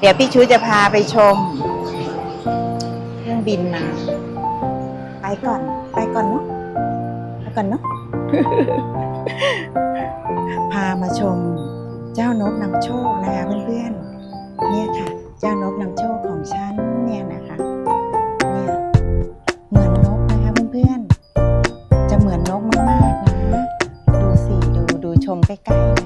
เดี๋ยวพี่ชูจะพาไปชม เครื่องบินนะไปก่อน ไปก่อนเนาะไปก่อนเนาะพามาชมเจ้านกนำโชคนะคะเพื่อนๆเนี่ยค่ะ เจ้านกนำโชคของฉันเนี่ยนะคะเนี่ยเหมือนนกนะคะเพื่อนๆจะเหมือนนกมากๆนะดูสิดูดูชมใกล้ๆ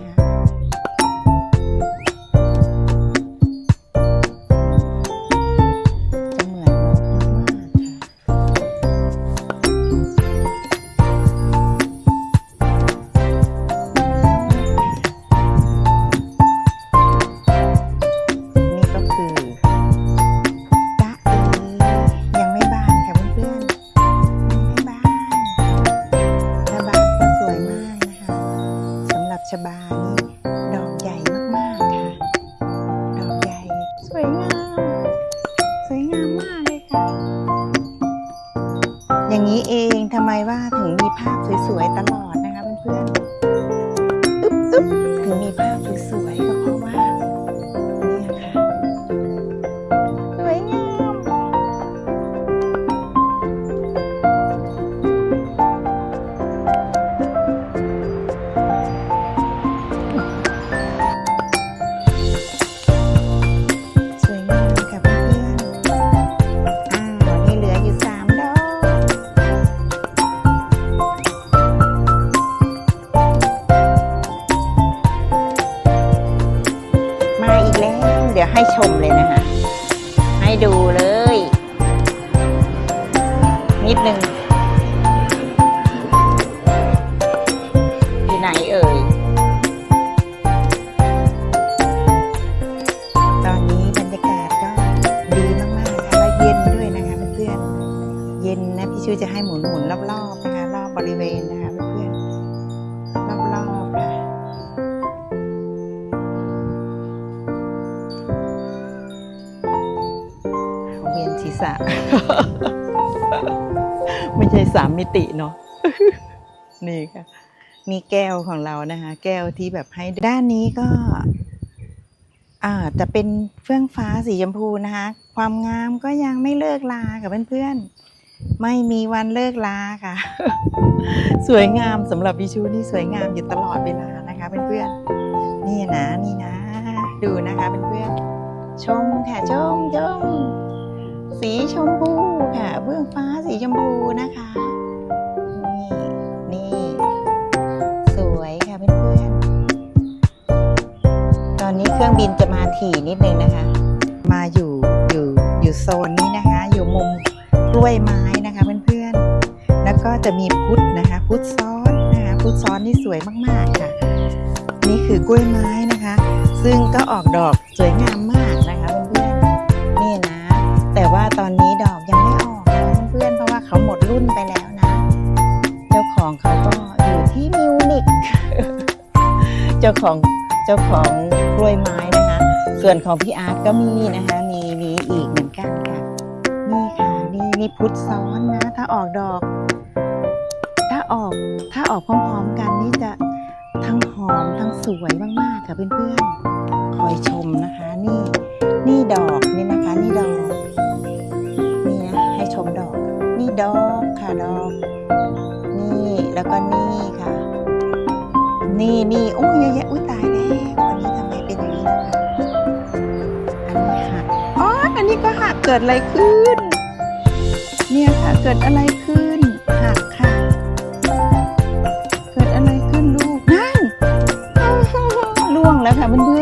อย่างนี้เองทำไมว่าถึงมีภาพสวยๆตลอดนะคะเพื่อนๆอึ๊บอึ๊บถึงมีภาพ ให้ชมเลยนะคะ ให้ดูเลย นิดนึงอยู่ไหนเอ่ย ตอนนี้บรรยากาศก็ดีมากๆค่ะแล้วเย็นด้วยนะคะเพื่อนๆเย็นนะพี่ชูจะให้หมุนๆรอบๆนะคะรอบบริเวณนะคะ เวียนศีระไม่ใช่สามมิติเนาะนี่ค่ะนี่แก้วของเรานะคะ แก้วที่แบบให้ด้านนี้ก็ อ่าจะเป็นเฟื่องฟ้าสีชมพูนะคะ ความงามก็ยังไม่เลิกลากับเพื่อนๆไม่มีวันเลิกลาค่ะ สวยงามสำหรับพิชูนี่สวยงามอยู่ตลอดเวลานะคะเพื่อนๆนี่นะนี่นะ ดูนะคะเพื่อนๆชมค่ะชมชม สีชมพูค่ะเบื้องฟ้าสีชมพูนะคะนี่นี่สวยค่ะเพื่อนๆตอนนี้เครื่องบินจะมาถี่นิดนึงนะคะ มาอยู่อยู่อยู่โซนนี้นะคะ อยู่มุมกล้วยไม้นะคะเพื่อนๆแล้วก็จะมีพุทธนะคะ พุทธซ้อนนะคะพุทธซ้อนนี่สวยมากๆค่ะ นี่คือกล้วยไม้นะคะ ซึ่งก็ออกดอกสวยงามมาก นิก เจ้าของเจ้าของกล้วยไม้นะคะ ส่วนของพี่อาร์ตก็มีนะคะ มีมีอีกเหมือนกันค่ะ นี่ค่ะนี่นี่พุทธซ้อนนะ ถ้าออกดอก ถ้าออกถ้าออกพร้อมๆกันนี่จะทั้งหอมทั้งสวยมากๆค่ะเพื่อนๆ คอยชมนะคะ นี่นี่ดอกนี่นะคะ นี่ดอกนี่นะให้ชมดอก นี่ดอกค่ะดอก นี่แล้วก็นี่ค่ะ นี่นี่โอ้ยเยอะแยะอุ้ยตายแล้ววันนี้ทำไมเป็นอย่างนี้นะคะอันนี้หักอ๋ออันนี้ก็หักเกิดอะไรขึ้น เนี่ยค่ะเกิดอะไรขึ้นหักค่ะ เกิดอะไรขึ้นลูกนั่นล่วงแล้วค่ะเพื่อน